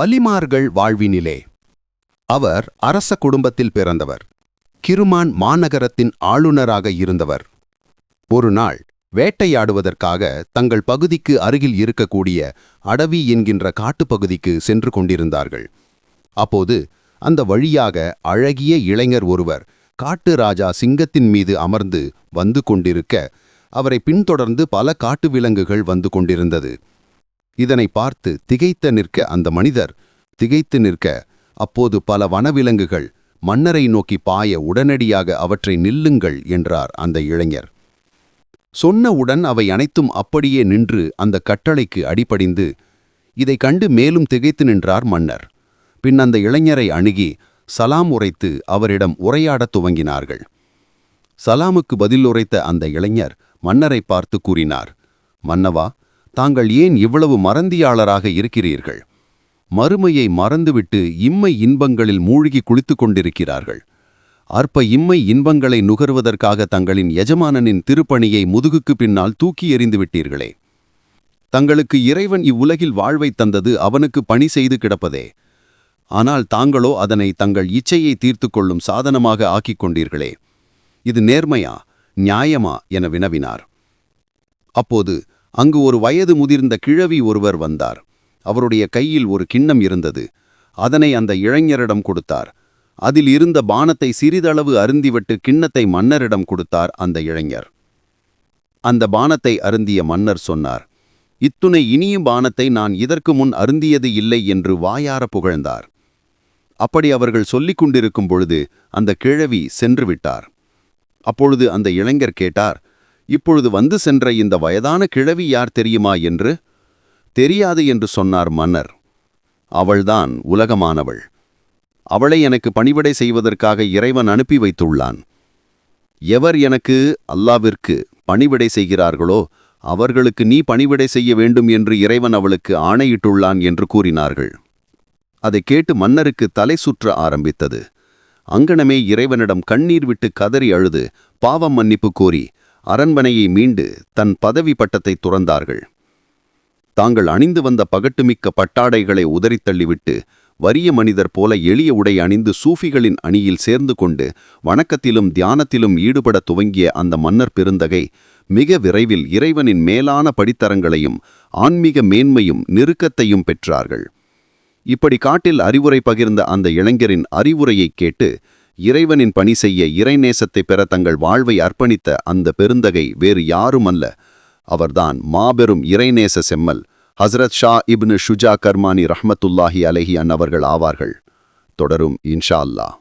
வலிமார்கள் வாழ்வினிலே. அவர் அரச குடும்பத்தில் பிறந்தவர். கிருமான் மாநகரத்தின் ஆளுநராக இருந்தவர். ஒரு நாள் வேட்டையாடுவதற்காக தங்கள் பகுதிக்கு அருகில் இருக்கக்கூடிய அடவி என்கின்ற காட்டுப்பகுதிக்கு சென்று கொண்டிருந்தார்கள். அப்போது அந்த வழியாக அழகிய இளைஞர் ஒருவர் காட்டு ராஜா சிங்கத்தின் மீது அமர்ந்து வந்து கொண்டிருக்க அவரை பின்தொடர்ந்து பல காட்டு விலங்குகள் வந்து கொண்டிருந்தது. இதனை பார்த்து திகைத்த நிற்க அந்த மனிதர் திகைத்து நிற்க அப்போது பல வனவிலங்குகள் மன்னரை நோக்கி பாய உடனடியாக அவற்றை நில்லுங்கள் என்றார் அந்த இளைஞர். சொன்னவுடன் அவை அனைத்தும் அப்படியே நின்று அந்த கட்டளைக்கு அடிபடிந்து இதை கண்டு மேலும் திகைத்து நின்றார் மன்னர். பின் அந்த இளைஞரை அணுகி சலாம் உரைத்து அவரிடம் உரையாடத் துவங்கினார்கள். சலாமுக்கு பதில் உரைத்த அந்த இளைஞர் மன்னரை பார்த்து கூறினார் மன்னவா தாங்கள் ஏன் இவ்வளவு மறந்தியாளராக இருக்கிறீர்கள்? மறுமையை மறந்துவிட்டு இம்மை இன்பங்களில் மூழ்கி குளித்துக் கொண்டிருக்கிறார்கள் அற்ப இம்மை இன்பங்களை நுகர்வதற்காக தங்களின் எஜமானனின் திருப்பணியை முதுகுக்கு பின்னால் தூக்கி எறிந்து விட்டீர்களே. தங்களுக்கு இறைவன் இவ்வுலகில் வாழ்வைத் தந்தது அவனுக்கு பணி செய்து கிடப்பதே. ஆனால் தாங்களோ அதனை தங்கள் இச்சையை தீர்த்து கொள்ளும் சாதனமாக ஆக்கிக் கொண்டீர்களே. இது நேர்மையா நியாயமா என வினவினார். அப்போது அங்கு ஒரு வயது முதிர்ந்த கிழவி ஒருவர் வந்தார். அவருடைய கையில் ஒரு கிண்ணம் இருந்தது. அதனை அந்த இளைஞரிடம் கொடுத்தார். அதில் இருந்த பானத்தை சிறிதளவு அருந்திவிட்டு கிண்ணத்தை மன்னரிடம் கொடுத்தார் அந்த இளைஞர். அந்த பானத்தை அருந்திய மன்னர் சொன்னார் இத்துணை இனிய பானத்தை நான் இதற்கு முன் அருந்தியது இல்லை என்று வாயார புகழ்ந்தார். அப்படி அவர்கள் சொல்லிக் கொண்டிருக்கும் பொழுது அந்த கிழவி சென்று விட்டார். அப்பொழுது அந்த இளைஞர் கேட்டார் இப்பொழுது வந்து சென்ற இந்த வயதான கிழவி யார் தெரியுமா என்று? தெரியாது என்று சொன்னார் மன்னர். அவள்தான் உலகமானவள். அவளை எனக்கு பணிவிடை செய்வதற்காக இறைவன் அனுப்பி வைத்துள்ளான். எவர் எனக்கு அல்லாவிற்கு பணிவிடை செய்கிறார்களோ அவர்களுக்கு நீ பணிவிடை செய்ய வேண்டும் என்று இறைவன் அவளுக்கு ஆணையிட்டுள்ளான் என்று கூறினார்கள். அதை கேட்டு மன்னருக்கு தலை சுற்ற ஆரம்பித்தது. அங்கனமே இறைவனிடம் கண்ணீர் விட்டு கதறி அழுது பாவம் மன்னிப்பு கோரி அரண்மனையை மீண்டு தன் பதவி பட்டத்தை துறந்தார்கள். தாங்கள் அணிந்து வந்த பகட்டுமிக்க பட்டாடைகளை உதறித்தள்ளிவிட்டு வறிய மனிதர் போல எளிய உடை அணிந்து சூஃபிகளின் அணியில் சேர்ந்து கொண்டு வணக்கத்திலும் தியானத்திலும் ஈடுபட துவங்கிய அந்த மன்னர் பெருந்தகை மிக விரைவில் இறைவனின் மேலான படித்தரங்களையும் ஆன்மீக மேன்மையும் நெருக்கத்தையும் பெற்றார்கள். இப்படி காட்டில் அறிவுரை பகிர்ந்த அந்த இளைஞரின் அறிவுரையைக் கேட்டு இறைவனின் பணி செய்ய இறைநேசத்தை பெற தங்கள் வாழ்வை அர்ப்பணித்த அந்த பெருந்தகை வேறு யாருமல்ல. அவர்தான் மாபெரும் இறைநேச செம்மல். ஹசரத் ஷா இப்னு ஷுஜா கர்மானி ரஹமத்துல்லாஹி அலஹி அன்னவர்கள் ஆவார்கள். தொடரும் இன்ஷா அல்லாஹ்.